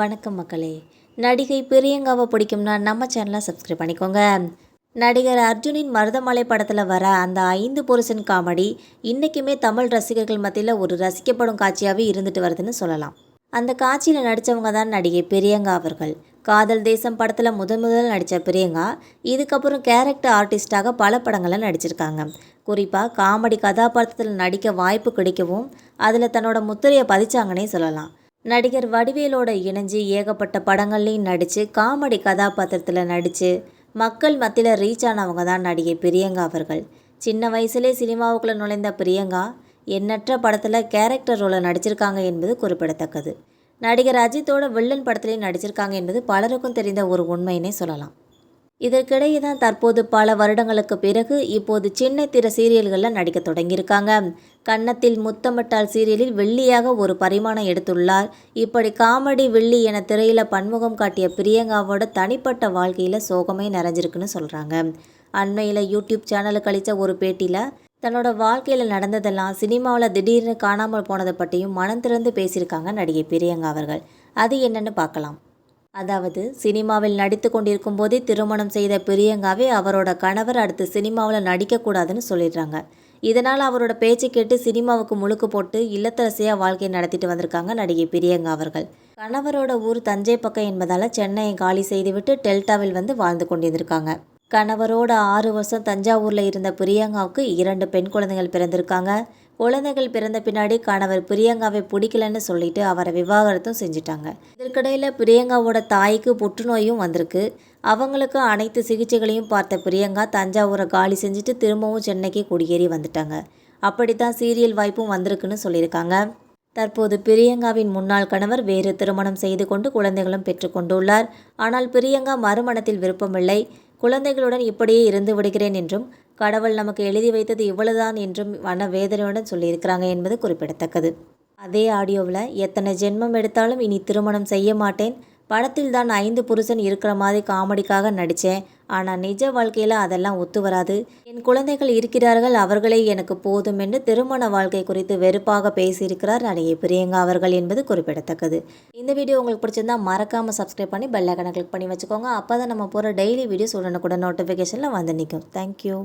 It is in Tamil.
வணக்கம் மக்களே. நடிகை பிரியங்காவை பிடிக்கும்னா நம்ம சேனலை சப்ஸ்கிரைப் பண்ணிக்கோங்க. நடிகர் அர்ஜுனின் மருதமலை படத்தில் வர அந்த ஐந்து புருஷன் காமெடி இன்றைக்குமே தமிழ் ரசிகர்கள் மத்தியில் ஒரு ரசிக்கப்படும் காட்சியாகவே இருந்துட்டு வருதுன்னு சொல்லலாம். அந்த காட்சியில் நடித்தவங்க தான் நடிகை பிரியங்கா அவர்கள். காதல் தேசம் படத்தில் முதன் முதல் நடித்த பிரியங்கா இதுக்கப்புறம் கேரக்டர் ஆர்டிஸ்டாக பல படங்களில் நடிச்சிருக்காங்க. குறிப்பாக காமெடி கதாபாத்திரத்தில் நடிக்க வாய்ப்பு கிடைக்கவும் அதில் தன்னோட முத்திரையை பதிச்சாங்கன்னே சொல்லலாம். நடிகர் வடிவேலோட இணைஞ்சு ஏகப்பட்ட படங்கள்லையும் நடித்து காமெடி கதாபாத்திரத்தில் நடித்து மக்கள் மத்தியில் ரீச் ஆனவங்க தான் நடிகை பிரியங்கா அவர்கள். சின்ன வயசுலே சினிமாவுக்குள்ளே நுழைந்த பிரியங்கா எண்ணற்ற படத்தில் கேரக்டர் ரோலை நடிச்சிருக்காங்க என்பது குறிப்பிடத்தக்கது. நடிகர் அஜித்தோட வில்லன் படத்திலையும் நடிச்சிருக்காங்க என்பது பலருக்கும் தெரிந்த ஒரு உண்மைன்னே சொல்லலாம். இதற்கிடையே தான் தற்போது பல வருடங்களுக்கு பிறகு இப்போது சின்ன திரை சீரியல்களில் நடிக்க தொடங்கியிருக்காங்க. கன்னத்தில் முத்தமிட்டால் சீரியலில் வெள்ளியாக ஒரு பரிமாணம் எடுத்துள்ளார். இப்படி காமெடி வெள்ளி என திரையில் பன்முகம் காட்டிய பிரியங்காவோட தனிப்பட்ட வாழ்க்கையில் சோகமே நிறைஞ்சிருக்குன்னு சொல்கிறாங்க அண்மையில் யூடியூப் சேனலுக்கு அளித்த ஒரு பேட்டியில் தன்னோட வாழ்க்கையில் நடந்ததெல்லாம் சினிமாவில் திடீர்னு காணாமல் போனதை பற்றியும் மனம் திறந்து பேசியிருக்காங்க நடிகை பிரியங்கா அவர்கள். அது என்னன்னு பார்க்கலாம். அதாவது சினிமாவில் நடித்து கொண்டிருக்கும் போதே திருமணம் செய்த பிரியங்காவே அவரோட கணவர் அடுத்து சினிமாவில் நடிக்கக்கூடாதுன்னு சொல்லிடுறாங்க. இதனால் அவரோட பேச்சை கேட்டு சினிமாவுக்கு முழுக்கு போட்டு இல்லத்தரசியாக வாழ்க்கையை நடத்திட்டு வந்திருக்காங்க நடிகை பிரியங்கா அவர்கள். கணவரோட ஊர் தஞ்சை பக்கம் என்பதால் சென்னையை காலி செய்துவிட்டு டெல்டாவில் வந்து வாழ்ந்து கொண்டிருந்திருக்காங்க. கணவரோட ஆறு வருஷம் தஞ்சாவூரில் இருந்த பிரியங்காவுக்கு இரண்டு பெண் குழந்தைகள் பிறந்திருக்காங்க. குழந்தைகள் பிறந்த பின்னாடி கணவர் பிரியங்காவை பிடிக்கலன்னு சொல்லிட்டு அவரை விவாகரத்தும் செஞ்சுட்டாங்க. இதற்கிடையில் பிரியங்காவோட தாய்க்கு புற்றுநோயும் வந்திருக்கு. அவங்களுக்கு அனைத்து சிகிச்சைகளையும் பார்த்த பிரியங்கா தஞ்சாவூரை காலி செஞ்சுட்டு திரும்பவும் சென்னைக்கு குடியேறி வந்துட்டாங்க. அப்படித்தான் சீரியல் வாய்ப்பும் வந்திருக்குன்னு சொல்லியிருக்காங்க. தற்போது பிரியங்காவின் முன்னாள் கணவர் வேறு திருமணம் செய்து கொண்டு குழந்தைகளும் பெற்றுக்கொண்டுள்ளார் ஆனால் பிரியங்கா மறுமணத்தில் விருப்பமில்லை. குழந்தைகளுடன் இப்படியே இருந்து விடுகிறேன் என்றும் கடவுள் நமக்கு எழுதி வைத்தது இவ்வளவுதான் என்றும் மன வேதனையுடன் சொல்லியிருக்கிறாங்க என்பது குறிப்பிடத்தக்கது. அதே ஆடியோவில் எத்தனை ஜென்மம் எடுத்தாலும் இனி திருமணம் செய்ய மாட்டேன். படத்தில் தான் ஐந்து புருஷன் இருக்கிற மாதிரி காமெடிக்காக நடித்தேன் ஆனால் நிஜ வாழ்க்கையில் அதெல்லாம் ஒத்து வராது. என் குழந்தைகள் இருக்கிறார்கள் அவர்களே எனக்கு போதும் என்று திருமண வாழ்க்கை குறித்து வெறுப்பாக பேசியிருக்கிறார் நடிகை பிரியங்கா அவர்கள் என்பது குறிப்பிடத்தக்கது. இந்த வீடியோ உங்களுக்கு பிடிச்சிருந்தா மறக்காமல் சப்ஸ்கிரைப் பண்ணி பெல்லைக்கனை கிளிக் பண்ணி வச்சுக்கோங்க. அப்போ தான் நம்ம போகிற டெய்லி வீடியோஸ் உடனுக்குடன் நோட்டிஃபிகேஷனில் வந்து நிற்கும் தேங்க்யூ